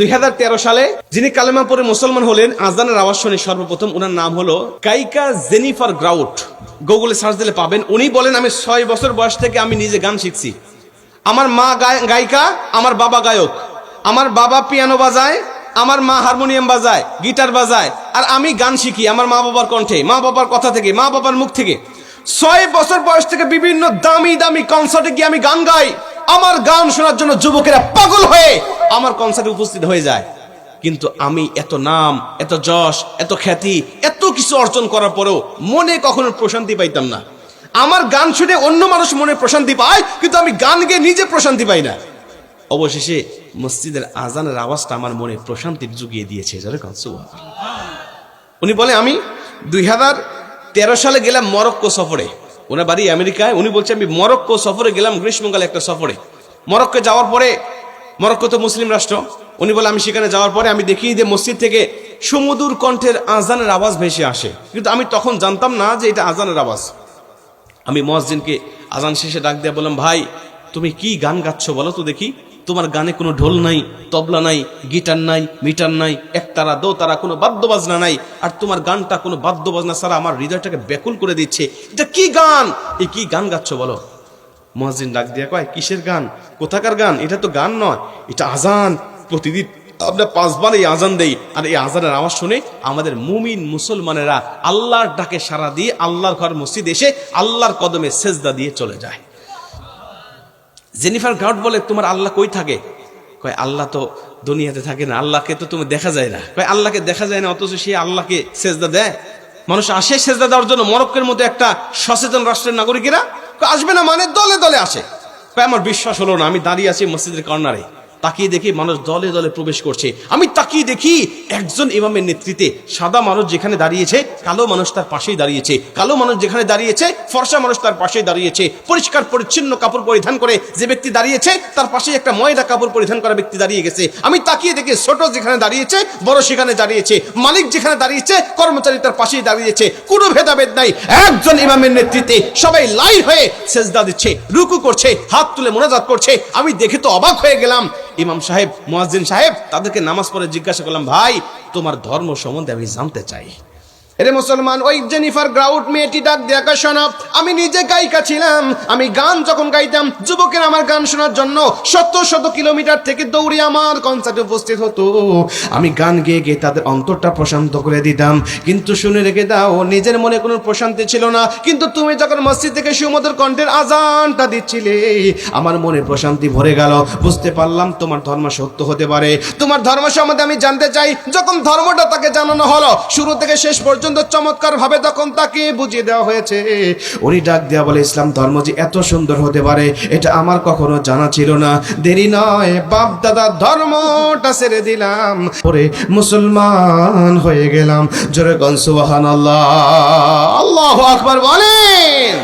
দুই হাজার তেরো সালে যিনি কালেমা পরে মুসলমান হলেন, আজানের আওয়াজ শুনে সর্বপ্রথম ওনার নাম হলো গায়িকা জেনিফার গ্রাউট। গুগলে সার্চ দিলে পাবেন। উনি বলেন, আমি ছয় বছর বয়স থেকে আমি নিজে গান শিখছি। আমার মা গায়- গায়িকা, আমার বাবা গায়ক। আমার বাবা পিয়ানো বাজায়, আমার মা হারমোনিয়াম বাজায়, গিটার বাজায়, আর আমি গান শিখি আমার মা বাবার কণ্ঠে, মা বাবার কথা থেকে, মা বাবার মুখ থেকে। ছয় বছর বয়স থেকে বিভিন্ন দামি দামি কনসার্টে গিয়ে আমি গান গাই। আমার গান শোনার জন্য যুবকেরা পাগল হয়ে আমার কনসার্টে উপস্থিত হয়ে যায়। কিন্তু আমি এত নাম, এত যশ, এত খ্যাতি, এত কিছু অর্জন করার পরেও মনে কখনো প্রশান্তি পাইতাম না। আমার গান শুনে অন্য মানুষ মনে প্রশান্তি পায়, কিন্তু আমি গান গেয়ে নিজে প্রশান্তি পাই না। অবশেষে মসজিদের আজানের আওয়াজটা আমার মনে প্রশান্তির জুগিয়ে দিয়েছে উনি বলে, আমি দুই হাজার তেরো সালে গেলাম মরক্কো সফরে। ওনার বাড়ি আমেরিকায়। উনি বলছে, আমি মরক্কো সফরে গেলাম গ্রীষ্মকালে একটা সফরে। মরক্কো যাওয়ার পরে মরক্কো তো মুসলিম রাষ্ট্র, উনি বলে, আমি সেখানে যাওয়ার পরে আমি দেখি যে মসজিদ থেকে সুমধুর কণ্ঠের আজানের আওয়াজ ভেসে আসে। কিন্তু আমি তখন জানতাম না যে এটা আজানের আওয়াজ। আমি মসজিদকে আজান শেষে ডাক দিয়ে বললাম, ভাই, তুমি কি গান গাচ্ছ বলো তো দেখি। তোমার গানে কোনো ঢোল নাই, তবলা নাই, গিটার নাই, মিটার নাই, একতারা, দোতারা, কোনো বাদ্যবাজনা নাই। আর তোমার গানটা কোনো বাদ্যবাজনা ছাড়া আমার হৃদয়টাকে ব্যাকুল করে দিচ্ছে। এটা কি গান? এই কি গান গাচ্ছ বলো? মহাজিন ডাক দিয়া কয়, কিসের গান? কোথাকার গান? এটা তো গান নয়, এটা আজান। প্রতিদিন আমরা পাঁচবার এই আজান দেই, আর এই আজানের আওয়াজ শুনে আমাদের মুমিন মুসলমানেরা আল্লাহর ডাকে সারা দিয়ে আল্লাহর ঘর মসজিদ এসে আল্লাহর কদমে সেজদা দিয়ে চলে যায়। জেনিফার গাউট বলে, তোমার আল্লাহ কই থাকে? কয়, আল্লাহ তো দুনিয়াতে থাকে না, আল্লাহকে তো তুমি দেখা যায় না। কয়, আল্লাহকে দেখা যায় না, অথচ সে আল্লাহকে সেজদা দেয়। মানুষ আসে সেজদা দেওয়ার জন্য মরক্কের মতো একটা সচেতন রাষ্ট্রের নাগরিকেরা আসবে না মানে দলে দলে আসে। আমার বিশ্বাস হলো না, আমি দাঁড়িয়ে আছি মসজিদের কর্নারে। তাকিয়ে দেখি মানুষ দলে দলে প্রবেশ করছে। আমি তাকিয়ে দেখি একজন ইমামের নেতৃত্বে সাদা মানুষ যেখানে দাঁড়িয়েছে, কালো মানুষ তার পাশেই দাঁড়িয়েছে। কালো মানুষ যেখানে দাঁড়িয়েছে, ফর্সা মানুষ তার পাশেই দাঁড়িয়েছে। পরিষ্কার, পরিচ্ছন্ন কাপড় পরিধান করে যে ব্যক্তি দাঁড়িয়েছে, তার পাশে একটা ময়লা কাপড় পরিধান করা ব্যক্তি দাঁড়িয়ে গেছে। আমি তাকিয়ে দেখি ছোট যেখানে দাঁড়িয়েছে, বড় সেখানে দাঁড়িয়েছে। মালিক যেখানে দাঁড়িয়েছে, কর্মচারী তার পাশেই দাঁড়িয়েছে। কোনো ভেদাভেদ নাই। একজন ইমামের নেতৃত্বে সবাই লাইভ হয়ে সেজদা দিচ্ছে, রুকু করছে, হাত তুলে মোনাজাত করছে। আমি দেখে তো অবাক হয়ে গেলাম ইমাম সাহেব মোয়াজিন সাহেব, তাদেরকে নামাজ পড়ে জিজ্ঞাসা করলাম, ভাই, তোমার ধর্ম সম্বন্ধে আমি জানতে চাই। এরে মুসলমান, ওই জেনিফার গ্রাউট মেয়েটি ডাক দেখা শোনা। আমি নিজে গায়িকা ছিলাম। আমি গান যখন গাইতাম, যুবকের আমার গান শোনার জন্য শত শত কিলোমিটার থেকে দৌড়ে আমার কনসার্টে উপস্থিত হতো। আমি গান গেয়ে গিয়ে তাদের অন্তরটা প্রশান্ত করে দিতাম। কিন্তু শুনে রেখে দাও, নিজের মনে কোনো প্রশান্তি ছিল না। কিন্তু তুমি যখন মসজিদ থেকে সুমধুর কণ্ঠের আজানটা দিচ্ছিলে, আমার মনে প্রশান্তি ভরে গেল। বুঝতে পারলাম তোমার ধর্ম সত্য হতে পারে। তোমার ধর্ম সম্বন্ধে আমি জানতে চাই। যখন ধর্মটা তাকে জানানো হলো, শুরু থেকে শেষ পর্যন্ত চমৎকার ভাবে তখন তাকে বুঝিয়ে দেওয়া হয়েছে, উনি ডাক দেওয়া বলে, ইসলাম ধর্ম যে এত সুন্দর হতে পারে, এটা আমার কখনো জানা ছিল না। দেরি নয়, বাপ দাদা, ধর্মটা ছেড়ে দিলাম। পরে মুসলমান হয়ে গেলাম। জোরে গনসুবাহান আল্লাহ আল্লাহ আকবার বলেন।